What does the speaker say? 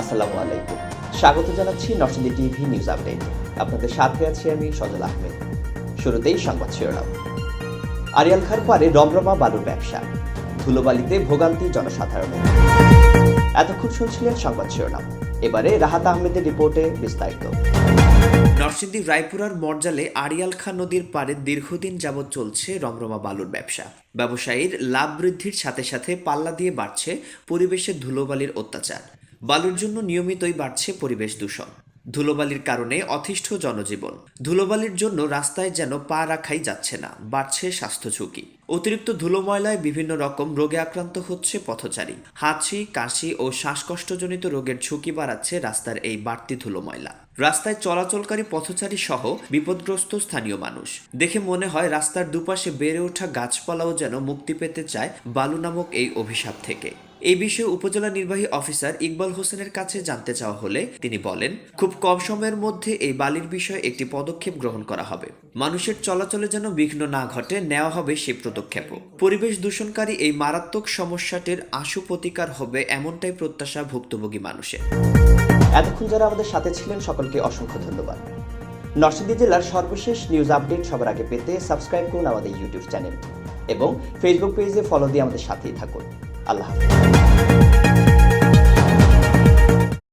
আসসালামু আলাইকুম। স্বাগত জানাচ্ছি নরসিংদী টিভি নিউজ আপডেট। আপনাদের সাথে আছি আমি সজল আহমেদ। শুরুতেই সংবাদ শিরোনাম। আরিয়াল খার পারে রমরমা বালুর ব্যবসা। ধুলোবালিতে ভোগান্তি জনসাধারণের। এতক্ষণ শুনছিলেন সংবাদ শিরোনাম। এবারে রাহাত আহমেদের রিপোর্টে বিস্তারিত। নরসিংদী রায়পুরার মর্জালে আড়িয়াল খাঁ নদীর পাড়ে দীর্ঘদিন যাবৎ চলছে রমরমা বালুর ব্যবসা। ব্যবসায়ীর লাভ বৃদ্ধির সাথে সাথে পাল্লা দিয়ে বাড়ছে পরিবেশের ধুলোবালির অত্যাচার। বালুর জন্য নিয়মিতই বাড়ছে পরিবেশ দূষণ। ধুলোবালির কারণে অতিষ্ঠ জনজীবন। ধুলোবালির জন্য রাস্তায় যেন পা রাখাই যাচ্ছে না, বাড়ছে স্বাস্থ্য ঝুঁকি। অতিরিক্ত ধুলো ময়লায় বিভিন্ন রকম রোগে আক্রান্ত হচ্ছে পথচারী। হাঁচি, কাশি ও শ্বাসকষ্টজনিত রোগের ঝুঁকি বাড়াচ্ছে রাস্তার এই বাড়তি ধুলো ময়লা। রাস্তায় চলাচলকারী পথচারী সহ বিপদগ্রস্ত স্থানীয় মানুষ। দেখে মনে হয় রাস্তার দুপাশে বেড়ে ওঠা গাছপালাও যেন মুক্তি পেতে চায় বালু নামক এই অভিশাপ থেকে। এই বিষয়ে উপজেলা নির্বাহী অফিসার ইকবাল হোসেনের কাছে জানতে চাওয়া হলে তিনি বলেন, খুব কম সময়ের মধ্যে এই বালির বিষয়ে একটি পদক্ষেপ গ্রহণ করা হবে। মানুষের চলাচলে যেন বিঘ্ন না ঘটে, নেওয়া হবে সেই পদক্ষেপও। পরিবেশ দূষণকারী এই মারাত্মক সমস্যাটির আশু প্রতিকার হবে এমনটাই প্রত্যাশা ভুক্তভোগী মানুষের। এতক্ষণ যারা আমাদের সাথে ছিলেন, সকলকে অসংখ্য ধন্যবাদ। নরসিংদী জেলার সর্বশেষ নিউজ আপডেট সবার আগে পেতে সাবস্ক্রাইব করুন আমাদের ইউটিউব চ্যানেল এবং ফেসবুক পেজে ফলো দিয়ে আমাদের সাথেই থাকুন। আল্লাহ হাফিজ।